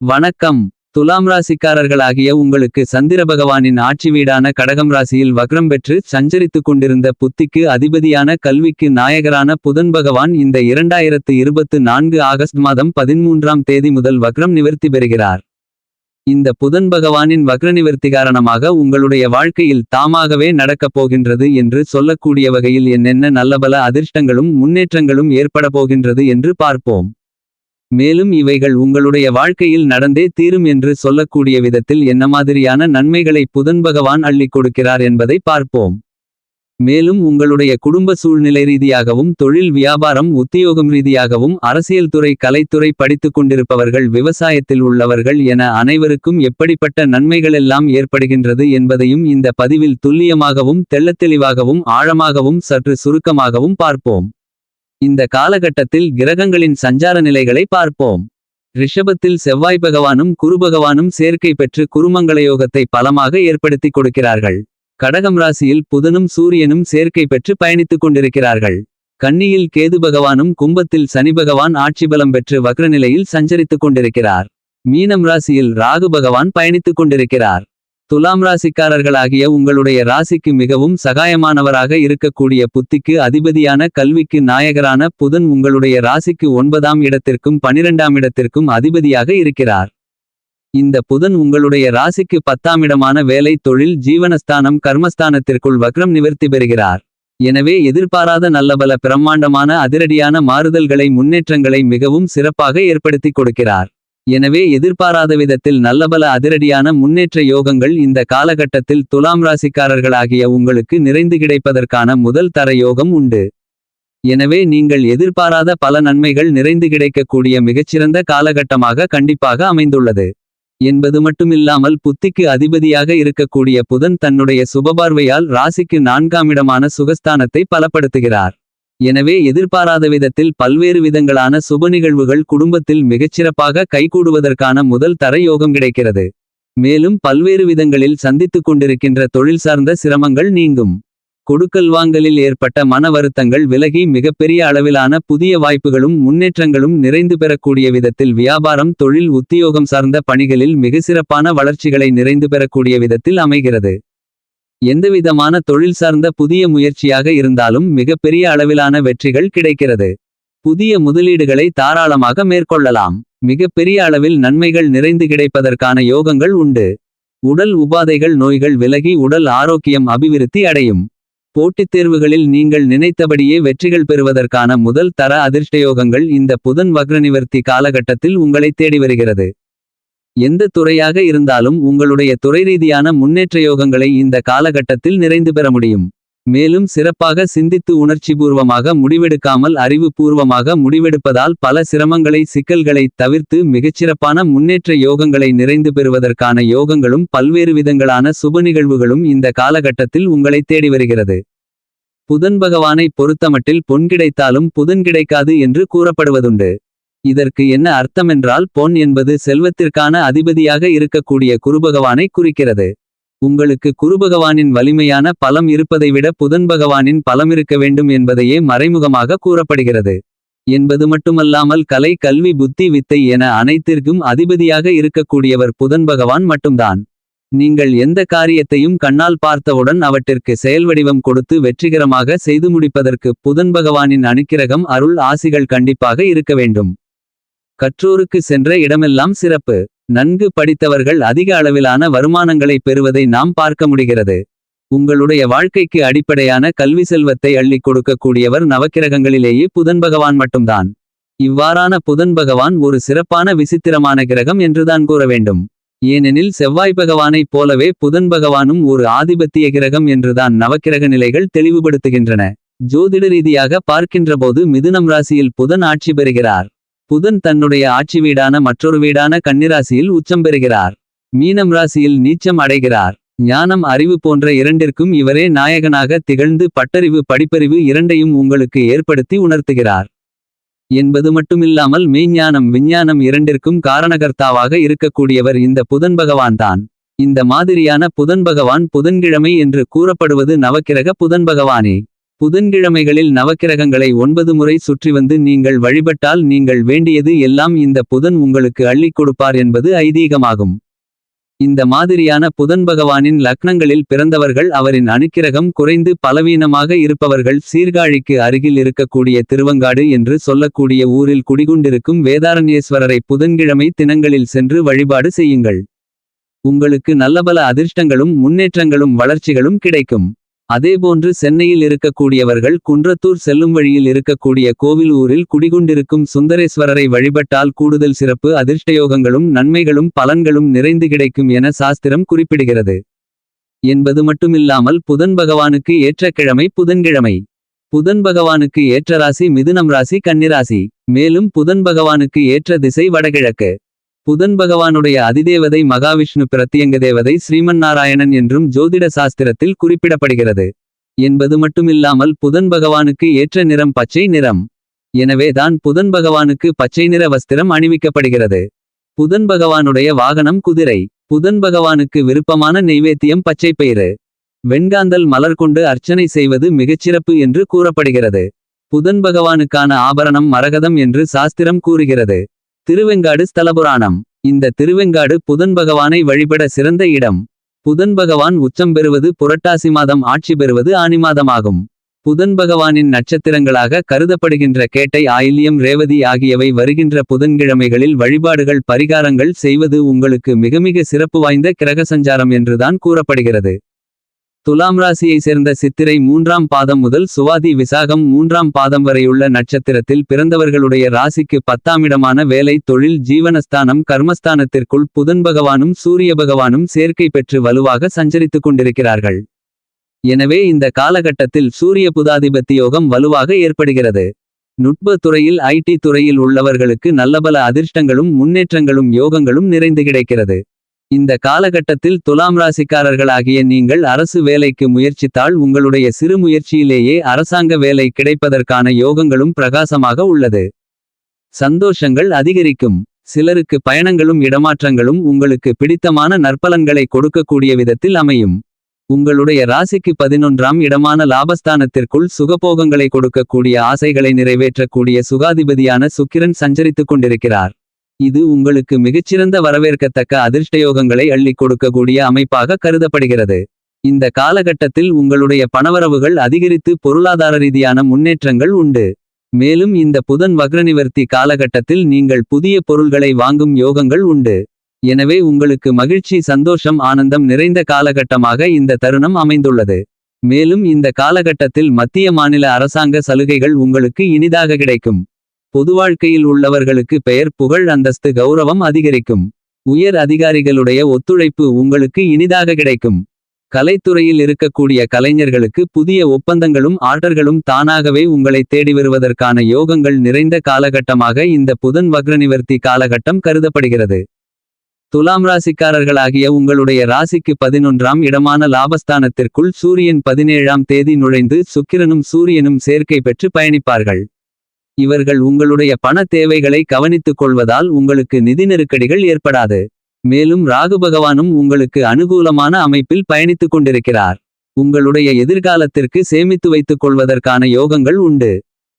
வணக்கம். துலாம் ராசிக்காரர்களாகிய உங்களுக்கு சந்திர பகவானின் ஆட்சி வீடான கடகம் ராசியில் வக்ரம் பெற்று சஞ்சரித்துக் கொண்டிருந்த புத்திக்கு அதிபதியான கல்விக்கு நாயகரான புதன் பகவான் இந்த இரண்டாயிரத்து இருபத்து நான்கு ஆகஸ்ட் மாதம் பதிமூன்றாம் தேதி முதல் வக்ரம் நிவர்த்தி பெறுகிறார். இந்த புதன் பகவானின் வக்ர நிவர்த்தி காரணமாக உங்களுடைய வாழ்க்கையில் தாமாகவே நடக்கப் போகின்றது என்று சொல்லக்கூடிய வகையில் என்னென்ன நல்லபல அதிர்ஷ்டங்களும் முன்னேற்றங்களும் ஏற்பட போகின்றது என்று பார்ப்போம். மேலும் இவைகள் உங்களுடைய வாழ்க்கையில் நடந்தே தீரும் என்று சொல்லக்கூடிய விதத்தில் என்ன மாதிரியான நன்மைகளை புதன் பகவான் அள்ளிக் கொடுக்கிறார் என்பதை பார்ப்போம். மேலும் உங்களுடைய குடும்ப சூழ்நிலை ரீதியாகவும் தொழில் வியாபாரம் உத்தியோகம் ரீதியாகவும் அரசியல் துறை கலைத்துறை படித்துக் கொண்டிருப்பவர்கள் விவசாயத்தில் உள்ளவர்கள் என அனைவருக்கும் எப்படிப்பட்ட நன்மைகளெல்லாம் ஏற்படுகின்றது என்பதையும் இந்த பதிவில் துல்லியமாகவும் தெள்ளத்தெளிவாகவும் ஆழமாகவும் சற்று சுருக்கமாகவும் பார்ப்போம். இந்த காலகட்டத்தில் கிரகங்களின் சஞ்சார நிலைகளை பார்ப்போம். ரிஷபத்தில் செவ்வாய் பகவானும் குரு பகவானும் சேர்க்கை பெற்று குருமங்களயோகத்தை பலமாக ஏற்படுத்திக் கொடுக்கிறார்கள். கடகம் ராசியில் புதனும் சூரியனும் சேர்க்கை பெற்று பயணித்துக் கொண்டிருக்கிறார்கள். கன்னியில் கேது பகவானும் கும்பத்தில் சனி பகவான் ஆட்சி பலம் பெற்று வக்ரநிலையில் சஞ்சரித்துக் கொண்டிருக்கிறார். மீனம் ராசியில் ராகு பகவான் பயணித்துக் கொண்டிருக்கிறார். துலாம் ராசிக்காரர்களாகிய உங்களுடைய ராசிக்கு மிகவும் சகாயமானவராக இருக்கக்கூடிய புத்திக்கு அதிபதியான கல்விக்கு நாயகரான புதன் உங்களுடைய ராசிக்கு ஒன்பதாம் இடத்திற்கும் பனிரெண்டாம் இடத்திற்கும் அதிபதியாக இருக்கிறார். இந்த புதன் உங்களுடைய ராசிக்கு பத்தாம் இடமான வேலை தொழில் ஜீவனஸ்தானம் கர்மஸ்தானத்திற்குள் வக்ரம் நிவர்த்தி பெறுகிறார். எனவே எதிர்பாராத நல்லபல பிரம்மாண்டமான அதிரடியான மாறுதல்களை முன்னேற்றங்களை மிகவும் சிறப்பாக ஏற்படுத்திக் கொடுக்கிறார். எனவே எதிர்பாராத விதத்தில் நல்லபல அதிரடியான முன்னேற்ற யோகங்கள் இந்த காலகட்டத்தில் துலாம் ராசிக்காரர்களாகிய உங்களுக்கு நிறைந்து கிடைப்பதற்கான முதல் தர யோகம் உண்டு. எனவே நீங்கள் எதிர்பாராத பல நன்மைகள் நிறைந்து கிடைக்கக்கூடிய மிகச்சிறந்த காலகட்டமாக கண்டிப்பாக அமைந்துள்ளது. என்பது மட்டுமில்லாமல் புத்திக்கு அதிபதியாக இருக்கக்கூடிய புதன் தன்னுடைய சுபபார்வையால் ராசிக்கு நான்காம் இடமான சுகஸ்தானத்தை பலப்படுத்துகிறார். எனவே எதிர்பாராத விதத்தில் பல்வேறு விதங்களான சுப நிகழ்வுகள் குடும்பத்தில் மிகச்சிறப்பாக கைகூடுவதற்கான முதல் தர யோகம் கிடைக்கிறது. மேலும் பல்வேறு விதங்களில் சந்தித்துக் கொண்டிருக்கின்ற தொழில் சார்ந்த சிரமங்கள் நீங்கும். கொடுக்கல் வாங்கலில் ஏற்பட்ட மன வருத்தங்கள் விலகி மிகப்பெரிய அளவிலான புதிய வாய்ப்புகளும் முன்னேற்றங்களும் நிறைந்து பெறக்கூடிய விதத்தில் வியாபாரம் தொழில் உத்தியோகம் சார்ந்த பணிகளில் மிக சிறப்பான வளர்ச்சிகளை நிறைந்து பெறக்கூடிய விதத்தில் அமைகிறது. எந்தவிதமான தொழில் சார்ந்த புதிய முயற்சியாக இருந்தாலும் மிகப்பெரிய அளவிலான வெற்றிகள் கிடைக்கிறது. புதிய முதலீடுகளை தாராளமாக மேற்கொள்ளலாம். மிகப்பெரிய அளவில் நன்மைகள் நிறைந்து கிடைப்பதற்கான யோகங்கள் உண்டு. உடல் உபாதைகள் நோய்கள் விலகி உடல் ஆரோக்கியம் அபிவிருத்தி அடையும். போட்டித் தேர்வுகளில் நீங்கள் நினைத்தபடியே வெற்றிகள் பெறுவதற்கான முதல் தர அதிர்ஷ்டயோகங்கள் இந்த புதன் வக்ரநிவர்த்தி காலகட்டத்தில் உங்களை தேடி வருகிறது. எந்த துறையாக இருந்தாலும் உங்களுடைய துறை ரீதியான முன்னேற்ற யோகங்களை இந்த காலகட்டத்தில் நிறைந்து பெற முடியும். மேலும் சிறப்பாக சிந்தித்து உணர்ச்சிபூர்வமாக முடிவெடுக்காமல் அறிவுபூர்வமாக முடிவெடுப்பதால் பல சிரமங்களை சிக்கல்களை தவிர்த்து மிகச்சிறப்பான முன்னேற்ற யோகங்களை நிறைந்து பெறுவதற்கான யோகங்களும் பல்வேறு விதங்களான சுப நிகழ்வுகளும் இந்த காலகட்டத்தில் உங்களை தேடி வருகிறது. புதன் பகவானை பொறுத்தமட்டில் பொன் கிடைத்தாலும் புதன் கிடைக்காது என்று கூறப்படுவதுண்டு. இதற்கு என்ன அர்த்தமென்றால் பொன் என்பது செல்வத்திற்கான அதிபதியாக இருக்கக்கூடிய குருபகவானை குறிக்கிறது. உங்களுக்கு குருபகவானின் வலிமையான பலம் இருப்பதை விட புதன் பகவானின் பலம் இருக்க வேண்டும் என்பதையே மறைமுகமாக கூறப்படுகிறது. என்பது மட்டுமல்லாமல் கலை கல்வி புத்தி வித்தை என அனைத்திற்கும் அதிபதியாக இருக்கக்கூடியவர் புதன் பகவான் மட்டும்தான். நீங்கள் எந்த காரியத்தையும் கண்ணால் பார்த்தவுடன் அவற்றிற்கு செயல் வடிவம் கொடுத்து வெற்றிகரமாக செய்து முடிப்பதற்கு புதன் பகவானின் அனுக்கிரகம் அருள் ஆசிகள் கண்டிப்பாக இருக்க வேண்டும். கற்றோருக்கு சென்ற இடமெல்லாம் சிறப்பு. நன்கு படித்தவர்கள் அதிக அளவிலான வருமானங்களை பெறுவதை நாம் பார்க்க முடிகிறது. உங்களுடைய வாழ்க்கைக்கு அடிப்படையான கல்வி செல்வத்தை அள்ளிக் கொடுக்கக்கூடியவர் நவக்கிரகங்களிலேயே புதன் பகவான் மட்டும்தான். இவ்வாறான புதன் பகவான் ஒரு சிறப்பான விசித்திரமான கிரகம் என்றுதான் கூற வேண்டும். ஏனெனில் செவ்வாய் பகவானைப் போலவே புதன் பகவானும் ஒரு ஆதிபத்திய கிரகம் என்றுதான் நவக்கிரக நிலைகள் தெளிவுபடுத்துகின்றன. ஜோதிட ரீதியாக பார்க்கின்றபோது மிதுனம் ராசியில் புதன் ஆட்சி பெறுகிறார். புதன் தன்னுடைய ஆட்சி வீடான மற்றொரு வீடான கன்னிராசியில் உச்சம் பெறுகிறார். மீனம் ராசியில் நீச்சம் அடைகிறார். ஞானம் அறிவு போன்ற இரண்டிற்கும் இவரே நாயகனாக திகழ்ந்து பட்டறிவு படிப்பறிவு இரண்டையும் உங்களுக்கு ஏற்படுத்தி உணர்த்துகிறார். என்பது மட்டுமில்லாமல் மெய்ஞானம் விஞ்ஞானம் இரண்டிற்கும் காரணகர்த்தாவாக இருக்கக்கூடியவர் இந்த புதன் பகவான்தான். இந்த மாதிரியான புதன் பகவான் புதன்கிழமை என்று கூறப்படுவது நவக்கிரக புதன் பகவானே. புதன்கிழமைகளில் நவக்கிரகங்களை ஒன்பது முறை சுற்றி வந்து நீங்கள் வழிபட்டால் நீங்கள் வேண்டியது எல்லாம் இந்த புதன் உங்களுக்கு அள்ளிக் கொடுப்பார் என்பது ஐதீகமாகும். இந்த மாதிரியான புதன் பகவானின் லக்னங்களில் பிறந்தவர்கள் அவரின் அணுக்கிரகம் குறைந்து பலவீனமாக இருப்பவர்கள் சீர்காழிக்கு அருகில் இருக்கக்கூடிய திருவங்காடு என்று சொல்லக்கூடிய ஊரில் குடிகொண்டிருக்கும் வேதாரண்யேஸ்வரரை புதன்கிழமை தினங்களில் சென்று வழிபாடு செய்யுங்கள். உங்களுக்கு நல்லபல அதிர்ஷ்டங்களும் முன்னேற்றங்களும் வளர்ச்சிகளும் கிடைக்கும். அதேபோன்று சென்னையில் இருக்கக்கூடியவர்கள் குன்றத்தூர் செல்லும் வழியில் இருக்கக்கூடிய கோவில் ஊரில் குடிகொண்டிருக்கும் சுந்தரேஸ்வரரை வழிபட்டால் கூடுதல் சிறப்பு அதிர்ஷ்டயோகங்களும் நன்மைகளும் பலன்களும் நிறைந்து கிடைக்கும் என சாஸ்திரம் குறிப்பிடுகிறது. என்பது மட்டுமில்லாமல் புதன் பகவானுக்கு ஏற்ற கிழமை புதன்கிழமை. புதன் பகவானுக்கு ஏற்ற ராசி மிதுனம் ராசி கன்னிராசி. மேலும் புதன் பகவானுக்கு ஏற்ற திசை வடகிழக்கு. புதன் பகவானுடைய அதிதேவதை மகாவிஷ்ணு பிரத்தியங்க தேவதை ஸ்ரீமன் நாராயணன் என்றும் ஜோதிட சாஸ்திரத்தில் குறிப்பிடப்படுகிறது. என்பது மட்டுமில்லாமல் புதன் பகவானுக்கு ஏற்ற நிறம் பச்சை நிறம். எனவே தான் புதன் பகவானுக்கு பச்சை நிற வஸ்திரம் அணிவிக்கப்படுகிறது. புதன் பகவானுடைய வாகனம் குதிரை. புதன் பகவானுக்கு விருப்பமான நெய்வேத்தியம் பச்சைப்பயிறு வெண்காந்தல் மலர் கொண்டு அர்ச்சனை செய்வது மிகச்சிறப்பு என்று கூறப்படுகிறது. புதன் பகவானுக்கான ஆபரணம் மரகதம் என்று சாஸ்திரம் கூறுகிறது. திருவெங்காடு ஸ்தலபுராணம். இந்த திருவெங்காடு புதன் பகவானை வழிபட சிறந்த இடம். புதன் பகவான் உச்சம் பெறுவது புரட்டாசி மாதம் ஆட்சி பெறுவது ஆனி மாதமாகும். புதன் பகவானின் நட்சத்திரங்களாக கருதப்படுகின்ற கேட்டை ஆயில்யம் ரேவதி ஆகியவை வருகின்ற புதன்கிழமைகளில் வழிபாடுகள் பரிகாரங்கள் செய்வது உங்களுக்கு மிகமிக சிறப்பு வாய்ந்த கிரக சஞ்சாரம் என்றுதான் கூறப்படுகிறது. துலாம் ராசியை சேர்ந்த சித்திரை மூன்றாம் பாதம் முதல் சுவாதி விசாகம் மூன்றாம் பாதம் வரையுள்ள நட்சத்திரத்தில் பிறந்தவர்களுடைய ராசிக்கு பத்தாமிடமான வேலை தொழில் ஜீவனஸ்தானம் கர்மஸ்தானத்திற்குள் புதன் பகவானும் சூரிய பகவானும் சேர்க்கை பெற்று வலுவாக சஞ்சரித்துக் கொண்டிருக்கிறார்கள். எனவே இந்த காலகட்டத்தில் சூரிய புதாதிபத்தி யோகம் வலுவாக ஏற்படுகிறது. நுட்ப துறையில் ஐடி துறையில் உள்ளவர்களுக்கு நல்லபல அதிர்ஷ்டங்களும் முன்னேற்றங்களும் யோகங்களும் நிறைந்து கிடைக்கிறது. இந்த காலகட்டத்தில் துலாம் ராசிக்காரர்களாகிய நீங்கள் அரசு வேலைக்கு முயற்சித்தால் உங்களுடைய சிறு முயற்சியிலேயே அரசாங்க வேலை கிடைப்பதற்கான யோகங்களும் பிரகாசமாக உள்ளது. சந்தோஷங்கள் அதிகரிக்கும். சிலருக்கு பயணங்களும் இடமாற்றங்களும் உங்களுக்கு பிடித்தமான நற்பலன்களை கொடுக்கக்கூடிய விதத்தில் அமையும். உங்களுடைய ராசிக்கு பதினொன்றாம் இடமான லாபஸ்தானத்திற்குள் சுகபோகங்களை கொடுக்கக்கூடிய ஆசைகளை நிறைவேற்றக்கூடிய சுகாதிபதியான சுக்கிரன் சஞ்சரித்துக் கொண்டிருக்கிறார். இது உங்களுக்கு மிகச்சிறந்த வரவேற்கத்தக்க அதிர்ஷ்டயோகங்களை அள்ளிக் கொடுக்கக்கூடிய அமைப்பாக கருதப்படுகிறது. இந்த காலகட்டத்தில் உங்களுடைய பணவரவுகள் அதிகரித்து பொருளாதார ரீதியான முன்னேற்றங்கள் உண்டு. மேலும் இந்த புதன் வக்ரநிவர்த்தி காலகட்டத்தில் நீங்கள் புதிய பொருள்களை வாங்கும் யோகங்கள் உண்டு. எனவே உங்களுக்கு மகிழ்ச்சி சந்தோஷம் ஆனந்தம் நிறைந்த காலகட்டமாக இந்த தருணம் அமைந்துள்ளது. மேலும் இந்த காலகட்டத்தில் மத்திய மாநில அரசாங்க சலுகைகள் உங்களுக்கு இனிதாக கிடைக்கும். பொது வாழ்க்கையில் உள்ளவர்களுக்கு பெயர் புகழ் அந்தஸ்து கௌரவம் அதிகரிக்கும். உயர் அதிகாரிகளுடைய ஒத்துழைப்பு உங்களுக்கு இனிதாக கிடைக்கும். கலைத்துறையில் இருக்கக்கூடிய கலைஞர்களுக்கு புதிய ஒப்பந்தங்களும் ஆர்டர்களும் தானாகவே உங்களை தேடி வருவதற்கான யோகங்கள் நிறைந்த காலகட்டமாக இந்த புதன் வக்ரநிவர்த்தி காலகட்டம் கருதப்படுகிறது. துலாம் ராசிக்காரர்களாகிய உங்களுடைய ராசிக்கு பதினொன்றாம் இடமான லாபஸ்தானத்திற்குள் சூரியன் பதினேழாம் தேதி நுழைந்து சுக்கிரனும் சூரியனும் சேர்க்கை பெற்று பயணிப்பார்கள். இவர்கள் உங்களுடைய பண தேவைகளை கவனித்துக் கொள்வதால் உங்களுக்கு நிதி நெருக்கடிகள் ஏற்படாது. மேலும் ராகு பகவானும் உங்களுக்கு அனுகூலமான அமைப்பில் பயணித்துக் கொண்டிருக்கிறார். உங்களுடைய எதிர்காலத்திற்கு சேமித்து வைத்துக் கொள்வதற்கான யோகங்கள் உண்டு.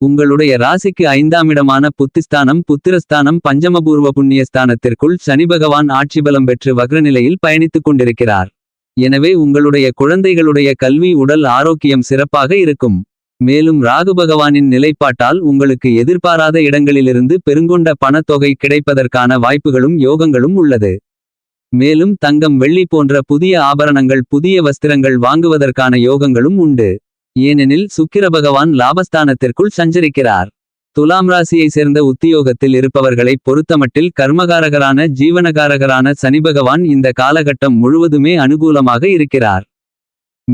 உங்களுடைய ராசிக்கு ஐந்தாம் இடமான புத்திஸ்தானம் புத்திரஸ்தானம் பஞ்சமபூர்வ புண்ணியஸ்தானத்திற்குள் சனி பகவான் ஆட்சி பலம் பெற்று வக்ரநிலையில் பயணித்துக் கொண்டிருக்கிறார். எனவே உங்களுடைய குழந்தைகளுடைய கல்வி உடல் ஆரோக்கியம் சிறப்பாக இருக்கும். மேலும் ராகு பகவானின் நிலைப்பாட்டால் உங்களுக்கு எதிர்பாராத இடங்களிலிருந்து பெருங்கொண்ட பணத்தொகை கிடைப்பதற்கான வாய்ப்புகளும் யோகங்களும் உள்ளது. மேலும் தங்கம் வெள்ளி போன்ற புதிய ஆபரணங்கள் புதிய வஸ்திரங்கள் வாங்குவதற்கான யோகங்களும் உண்டு. ஏனெனில் சுக்கிர பகவான் லாபஸ்தானத்திற்குள் சஞ்சரிக்கிறார். துலாம் ராசியை சேர்ந்த உத்தியோகத்தில் இருப்பவர்களை பொறுத்தமட்டில் கர்மகாரகரான ஜீவனகாரகரான சனி பகவான் இந்த காலகட்டம் முழுவதுமே அனுகூலமாக இருக்கிறார்.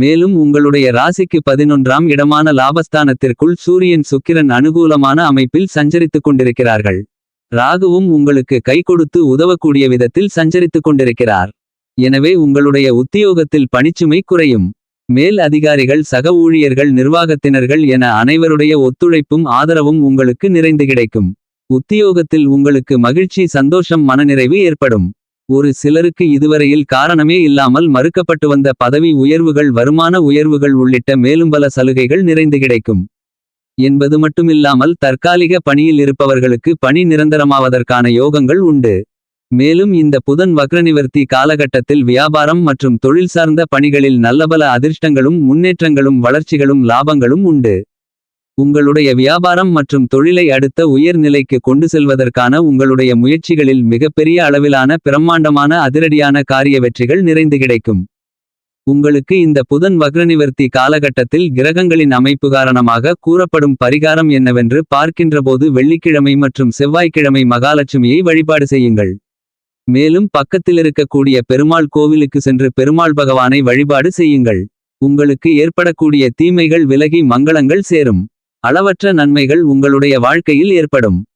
மேலும் உங்களுடைய ராசிக்கு பதினொன்றாம் இடமான லாபஸ்தானத்திற்குள் சூரியன் சுக்கிரன் அனுகூலமான அமைப்பில் சஞ்சரித்துக் கொண்டிருக்கிறார்கள். ராகுவும் உங்களுக்கு கை கொடுத்து உதவக்கூடிய விதத்தில் சஞ்சரித்துக் கொண்டிருக்கிறார். எனவே உங்களுடைய உத்தியோகத்தில் பணிச்சுமை குறையும். மேல் அதிகாரிகள் சக ஊழியர்கள் நிர்வாகத்தினர்கள் என அனைவருடைய ஒத்துழைப்பும் ஆதரவும் உங்களுக்கு நிறைந்து கிடைக்கும். உத்தியோகத்தில் உங்களுக்கு மகிழ்ச்சி சந்தோஷம் மனநிறைவு ஏற்படும். ஒரு சிலருக்கு இதுவரையில் காரணமே இல்லாமல் மறுக்கப்பட்டு வந்த பதவி உயர்வுகள் வருமான உயர்வுகள் உள்ளிட்ட மேலும் பல சலுகைகள் நிறைந்து கிடைக்கும். என்பது மட்டுமில்லாமல் தற்காலிக பணியில் இருப்பவர்களுக்கு பணி நிரந்தரமாவதற்கான யோகங்கள் உண்டு. மேலும் இந்த புதன் வக்ரநிவர்த்தி காலகட்டத்தில் வியாபாரம் மற்றும் தொழில் சார்ந்த பணிகளில் நல்லபல அதிர்ஷ்டங்களும் முன்னேற்றங்களும் வளர்ச்சிகளும் லாபங்களும் உண்டு. உங்களுடைய வியாபாரம் மற்றும் தொழிலை அடுத்த உயர் நிலைக்கு கொண்டு செல்வதற்கான உங்களுடைய முயற்சிகளில் மிகப்பெரிய அளவிலான பிரம்மாண்டமான அதிரடியான காரிய வெற்றிகள் நிறைந்து கிடைக்கும். உங்களுக்கு இந்த புதன் வக்ரநிவர்த்தி காலகட்டத்தில் கிரகங்களின் அமைப்பு காரணமாக கூறப்படும் பரிகாரம் என்னவென்று பார்க்கின்றபோது வெள்ளிக்கிழமை மற்றும் செவ்வாய்க்கிழமை மகாலட்சுமியை வழிபாடு செய்யுங்கள். மேலும் பக்கத்திலிருக்கக்கூடிய பெருமாள் கோவிலுக்கு சென்று பெருமாள் பகவானை வழிபாடு செய்யுங்கள். உங்களுக்கு ஏற்படக்கூடிய தீமைகள் விலகி மங்களங்கள் சேரும். அளவற்ற நன்மைகள் உங்களுடைய வாழ்க்கையில் ஏற்படும்.